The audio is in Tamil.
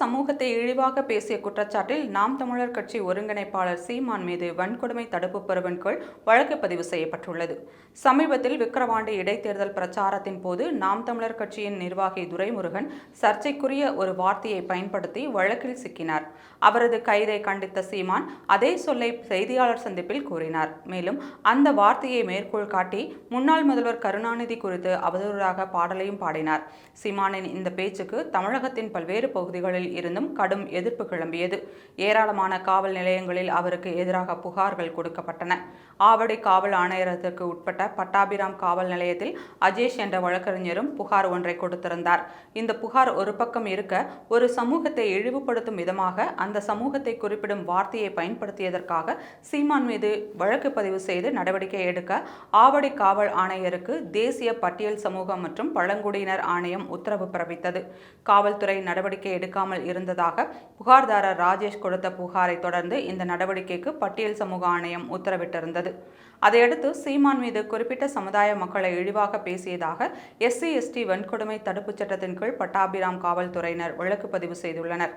சமூகத்தை இழிவாக பேசிய குற்றச்சாட்டில் நாம் தமிழர் கட்சி ஒருங்கிணைப்பாளர் சீமான் மீது வன்கொடுமை தடுப்பு பிரிவின் கீழ் வழக்கு பதிவு செய்யப்பட்டுள்ளது. சமீபத்தில் விக்கிரவாண்டி இடைத்தேர்தல் பிரச்சாரத்தின் போது நாம் தமிழர் கட்சியின் நிர்வாகி துரைமுருகன் சர்ச்சைக்குரிய ஒரு வார்த்தையை பயன்படுத்தி வழக்கில் சிக்கினார். அவரது கைதை கண்டித்த சீமான் அதே சொல்லை செய்தியாளர் சந்திப்பில் கூறினார். மேலும் அந்த வார்த்தையை மேற்கோள் காட்டி முன்னாள் முதல்வர் கருணாநிதி குறித்து அவதூறாக பாடலையும் பாடினார். சீமானின் இந்த பேச்சுக்கு தமிழகத்தின் பல்வேறு பகுதிகளில் இருந்தும் கடும் எதிர்ப்பு கிளம்பியது. ஏராளமான காவல் நிலையங்களில் அவருக்கு எதிராக புகார்கள் கொடுக்கப்பட்டன. ஆவடி காவல் ஆணையரத்திற்கு உட்பட்ட பட்டாபிராம் காவல் நிலையத்தில் அஜேஷ் என்ற வழக்கறிஞரும் புகார் ஒன்றை கொடுத்திருந்தார். இந்த புகார் ஒரு பக்கம் இருக்க ஒரு சமூகத்தை இழிவுபடுத்தும் விதமாக அந்த சமூகத்தை குறிப்பிடும் வார்த்தையை பயன்படுத்தியதற்காக சீமான் மீது வழக்கு பதிவு செய்து நடவடிக்கை எடுக்க ஆவடி காவல் ஆணையருக்கு தேசிய பட்டியல் சமூகம் மற்றும் பழங்குடியினர் ஆணையம் உத்தரவு பிறப்பித்தது. காவல்துறை நடவடிக்கை எடுக்காமல் இருந்ததாக புகார்தாரர் ராஜேஷ் கொடுத்த புகாரை தொடர்ந்து இந்த நடவடிக்கைக்கு பட்டியல் சமூக ஆணையம் உத்தரவிட்டிருந்தது. அதையடுத்து சீமான் மீது குறிப்பிட்ட சமுதாய மக்களை இழிவாக பேசியதாக எஸ்சி எஸ்டி வன்கொடுமை தடுப்புச் சட்டத்தின் கீழ் பட்டாபிராம் காவல்துறையினர் வழக்கு பதிவு செய்துள்ளனர்.